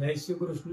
જય શ્રી કૃષ્ણ.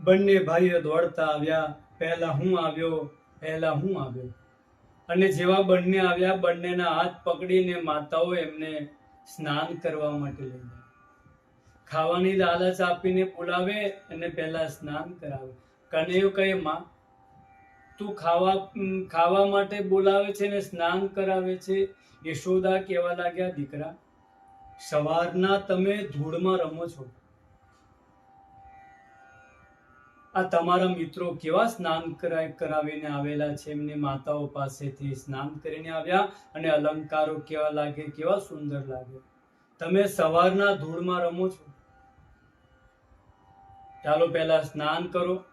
બંને ભાઈઓ દોડતા આવ્યા. પહેલા હું આવ્યો, પહેલા હું આવ્યો. અને જેવા બંને આવ્યા, બંનેના હાથ પકડીને માતાઓ એમને સ્નાન કરવા માટે લઈ ગયા. ખાવાની લાલચ આપીને બોલાવે અને પહેલા સ્નાન કરાવે. કનૈયો કહે, માં, તું ખાવા ખાવા માટે બોલાવે છે ને સ્નાન કરાવે છે? યશોદા કહેવા લાગ્યા, દીકરા સવારના તમે ધૂળમાં રમો છો. આ તમારા મિત્રો કેવા સ્નાન કરાવીને આવેલા છે? એમની માતાઓ પાસેથી સ્નાન કરીને આવ્યા અને અલંકારો કેવા લાગે, કેવા સુંદર લાગે? તમે સવારના ધૂળમાં રમો છો. ચાલો પહેલા સ્નાન કરો,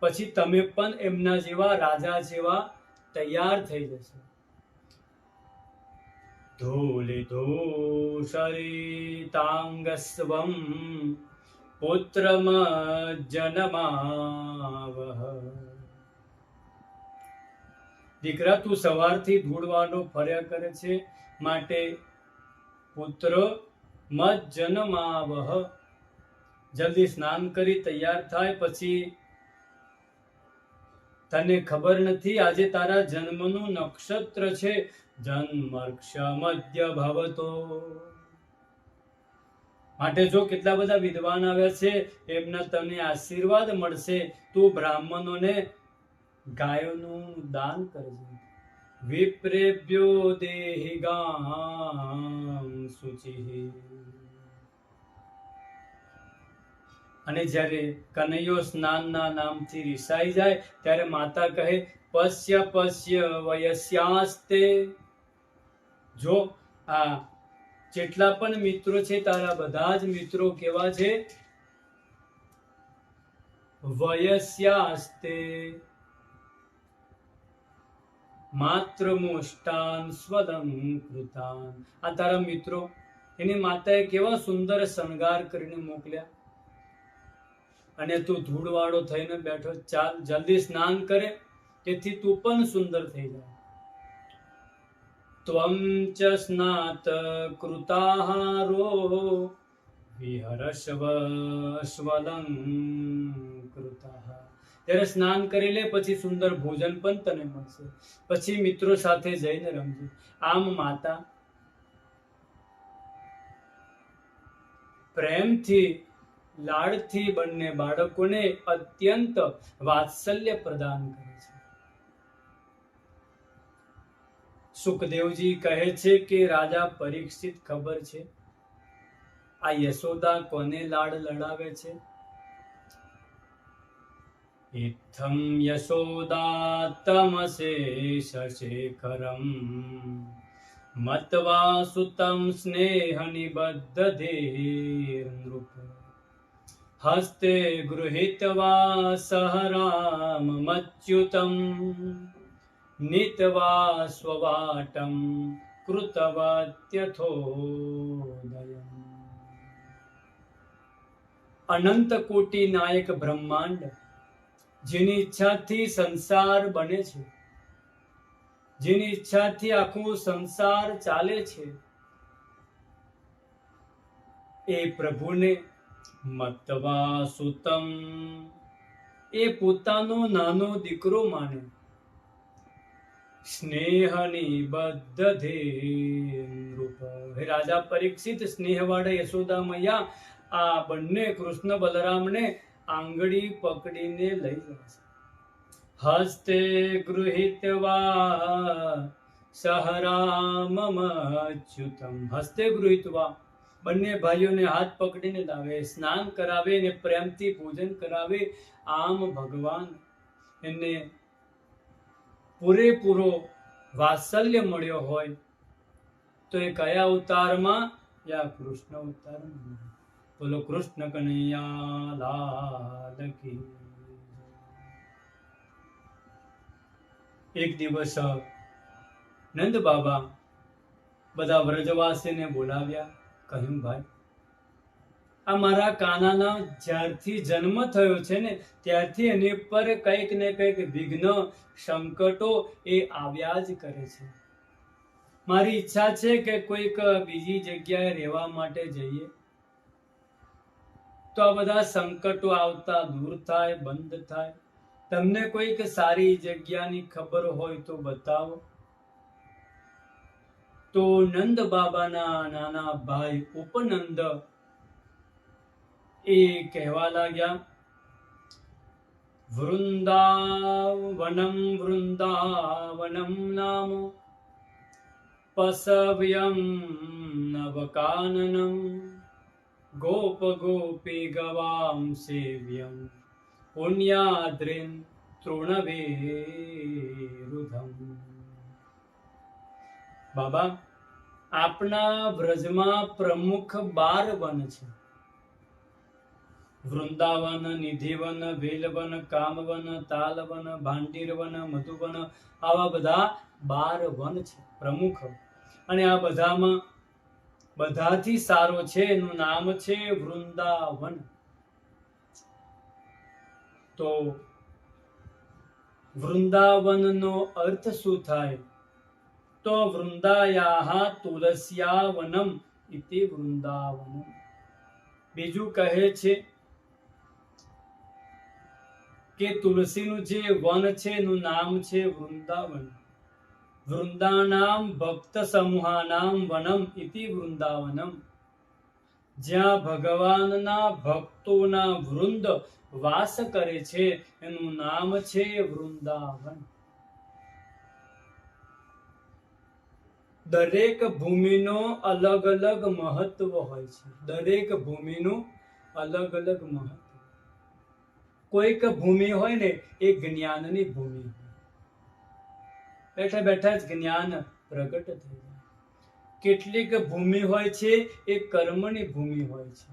પછી તમે પણ એમના જેવા રાજા જેવા તૈયાર થઈ જશો. ધૂલિધો શરીતાંગસ્વમ દીકરા તું સવારથી ધૂળવાનો ફર્યા કરે છે, માટે પુત્ર મત જન્માવહ જલ્દી સ્નાન કરી તૈયાર થાય, પછી તને ખબર નથી, આજે તારા જન્મનું નક્ષત્ર છે જન્મર્ક્ષ ભવતો માટે જો કેટલા બધા વિદ્વાન આવ્યા છે, એમના તમને આશીર્વાદ મળશે. તો બ્રાહ્મણોને ગાયોનું દાન કરજે. વિપ્રેભ્યો દેહી ગામ સુચિ અને જ્યારે કનૈયો સ્નાનના નામથી રિસાઈ જાય, ત્યારે માતા કહે, પશ્ય પશ્ય વયસ્યાસ્તે. જો આ જેટલા પણ મિત્રો છે, તારા બધા જ મિત્રો કેવા છે? વયસ્યાસ્તે. માત્ર સ્વદમ કૃતાન. આ તારા મિત્રો, એની માતાએ કેવા સુંદર શણગાર કરીને મોકલ્યા? અને તું ધૂળવાળો થઈને બેઠો, ચાલ, જલ્દી સ્નાન કરે, તેથી તું પણ સુંદર થઈ જાય. વિહરસ્વ ત્યારે સ્નાન કરી લે, પછી સુંદર ભોજન પણ તને મળશે. પછી મિત્રો સાથે જઈને રમજે. આમ માતા, પ્રેમથી, લાડથી બંને બાળકોને અત્યંત વાત્સલ્ય પ્રદાન કરે. સુખદેવજી કહે છે કે રાજા પરીક્ષિત ખબર છે. આ યશોદા કોને લાડ લડાવે છે? ઇથમ યશોદા તમસે શશેખરમ મત્વા સુતમ સ્નેહ નિબદ્ધધે નૃપ. હસ્તે ગૃહિતવા સહરામ રામમચ્યુતમ નીત્વા સ્વવાટમ કૃતવત્યથોદયમ અનંત કોટી નાયક બ્રહ્માંડ જેની ઈચ્છાથી સંસાર બને છે જેની ઈચ્છાથી આખું સંસાર ચાલે છે એ પ્રભુને મતવા સુતમ એ પોતાનો નાનો દીકરો માને સ્નેહની બદ્ધધે નૃપ હે રાજા, પરીક્ષિત સ્નેહવાળા યશોદા મૈયા, આ બંને કૃષ્ણ બલરામને આંગળી પકડીને લઈ છે. હસ્તે ગૃહિત્વા સહ અચ્યુતમ હસ્તે ગૃહિત્વા. બંને ભાઈઓને હાથ પકડીને લાવે, સ્નાન કરાવે ને પ્રેમથી પૂજન કરાવે આમ ભગવાન. એને પૂરેપૂરો વાત્સલ્ય મળ્યો હોય તો એ કયા અવતારમાં? યા કૃષ્ણ અવતારમાં. બોલો, કૃષ્ણ કનૈયા લાલ એક દિવસ નંદ બાબા બધા વ્રજવાસીને બોલાવ્યા, કહ્યું, ભાઈ આ મારા કાનાના જ્યારથી જન્મ થયો છે ને, ત્યારથી એની પર કંઈક ને કંઈક વિઘ્ન, સંકટો એ આવ્યા જ કરે છે. મારી ઈચ્છા છે કે કોઈક બીજી જગ્યાએ રહેવા માટે જઈએ. તો આ બધા સંકટો આવતા દૂર થાય, બંધ થાય. તમને કોઈક સારી જગ્યાની ખબર હોય તો બતાવો. તો નંદ બાબાના નાના ભાઈ ઉપનંદ એ કહેવા લાગ્યા, વૃંદાવનમ વૃંદાવનમ નામ, પસવ્યમ નવકાનનમ, ગોપ ગોપી ગવામ સેવ્યમ, પુણ્યાદ્રિન તૃણવેરુધમ બાબા, આપના વ્રજમાં પ્રમુખ બાર વન છે. વૃંદાવન, નિધિવન, વેલવન, કામવન, તાલવન, ભાંડીરવન, મધુવન, આવા બધા બાર વન છે, પ્રમુખ. અને આ બધામાં બધાથી સારો છે, એનું નામ છે વૃંદાવન. તો વૃંદાવનનો અર્થ શું થાય? તો વૃંદાયા તુલસ્યાવનમ ઇતિ વૃંદાવન બીજું કહે છે કે તુલસીનું જે વન છે, એનું નામ છે વૃંદાવન. વૃંદાનામ ભક્ત સમૂહાનામ વનમ ઇતિ વૃંદાવનમ. જ્યાં ભગવાનના ભક્તોના વૃંદ વાસ કરે છે, એનું નામ છે વૃંદાવન. દરેક ભૂમિનો અલગ અલગ મહત્વ હોય છે. દરેક ભૂમિનું અલગ અલગ મહત્વ. કોઈક ભૂમિ હોય ને, એ જ્ઞાનની ભૂમિ બેઠા બેઠા જ જ્ઞાન પ્રગટ થઈ જાય. કેટલીક ભૂમિ હોય છે, એ કર્મની ભૂમિ હોય છે.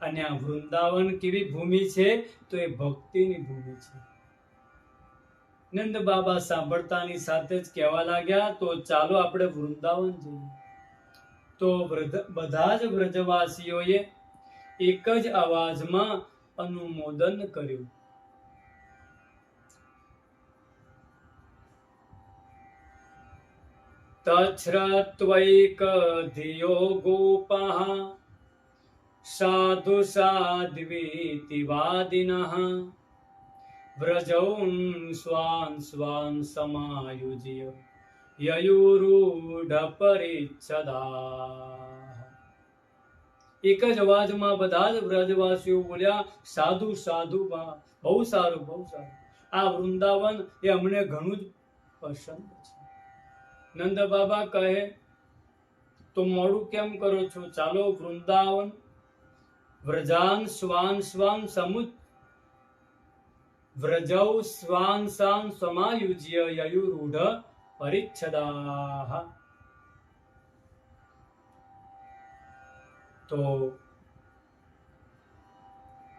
અને આ વૃંદાવન કેવી ભૂમિ છે, તો એ ભક્તિની ભૂમિ છે. નંદ બાબા સાંભળતાની સાથે જ કહેવા લાગ્યા, તો ચાલો આપણે વૃંદાવન જઈએ. તો બધા જ વ્રજવાસીઓએ એક જ અવાજમાં અનુમોદન કર્યું. તચ્છ્રત્વૈક ધિયો ગોપાः સાધુ સાધ્વીતિ વાદિનઃ વ્રજૌં સ્વાન સ્વાન સમાયુજ્ય યયુરૂઢ પરિચ્છદા એક જ અવાજમાં બધા જ વ્રજવાસીઓ બોલ્યા, સાધુ સાધુ બહુ સારું બહુ સારું. આ વૃંદાવન એ અમને ઘણું જ પસંદ છે. નંદ બાબા કહે, તો મોડું કેમ કરો છો? ચાલો વૃંદાવન, વ્રજાન સ્વાન સ્વાન સમુચ વ્રજૌ સ્વાન સાન સમાયુજ્ય યયુરૂઢ પરિચ્છદાહ. તો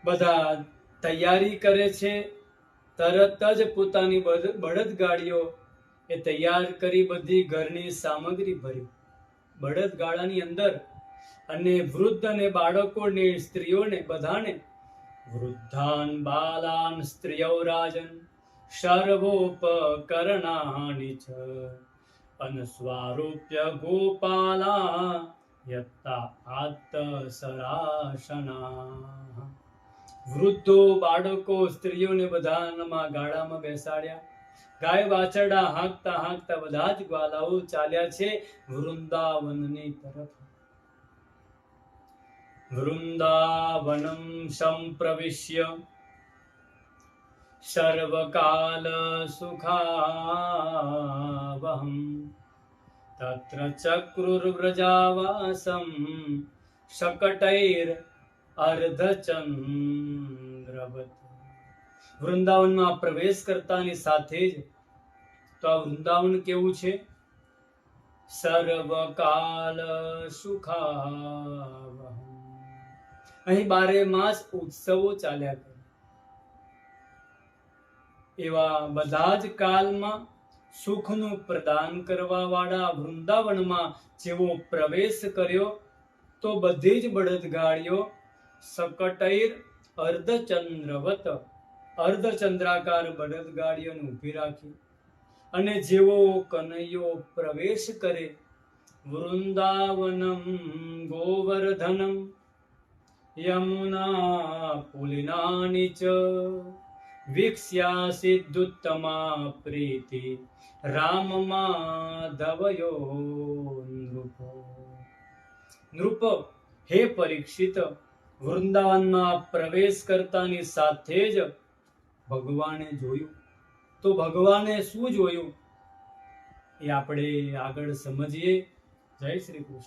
બધા તૈયારી કરે છે. તરત જ પોતાની બળદ બળદગાડીઓ એ તૈયાર કરી બધી ઘરની સામગ્રી ભરી. બળદગાડાની અંદર અને વૃદ્ધ અને બાળકોને, સ્ત્રીઓને બધાને વૃદ્ધાન, બાલાન સ્ત્રીઓ રાજન સર્વોપકરણાની ચ અનસ્વારૂપ્ય ગોપાલા યત્તા આત્ત સરાશના વૃદ્ધો બાળકો સ્ત્રીઓને બધામાં ગાડામાં બેસાડ્યા ગાય વાછરડા હાંકતા હાંકતા બધા જ ગ્વાલાઓ ચાલ્યા છે વૃંદાવનની તરફ વૃંદાવનમ સંપ્રવિશ્ય સર્વકાલ સુખાવહમ તત્ર चक्रुर्व्रजावासं શકટૈર વૃંદાવનમાં પ્રવેશ કરતાની સાથે જ તો આ વૃંદાવન કેવું છે? સર્વકાલ સુખાવહમ અહીં બારે માસ ઉત્સવો ચાલ્યા કરે. એવા બધા જ કાલમાં સુખનું પ્રદાન કરવાવાળા વૃંદાવનમાં જેવો પ્રવેશ કર્યો, તો બધી જ બળદગાડીઓ સકટૈર અર્ધચંદ્રવત, અર્ધચંદ્રાકાર બળદગાડીઓને ઊભી રાખી અને જેવો કનૈયો પ્રવેશ કરે, વૃંદાવનમ ગોવર્ધનમ, યમુના પુલિનાની ચ. વિક્ષ્યા સિદ્ધુત્તમા પ્રીતિ રામ માધવયો નૃપો નૃપ હે પરીક્ષિત વૃંદાવનમાં પ્રવેશ કરતાની સાથે જ ભગવાને જોયું. તો ભગવાને શું જોયું? એ આપણે આગળ સમજીએ. જય શ્રી કૃષ્ણ.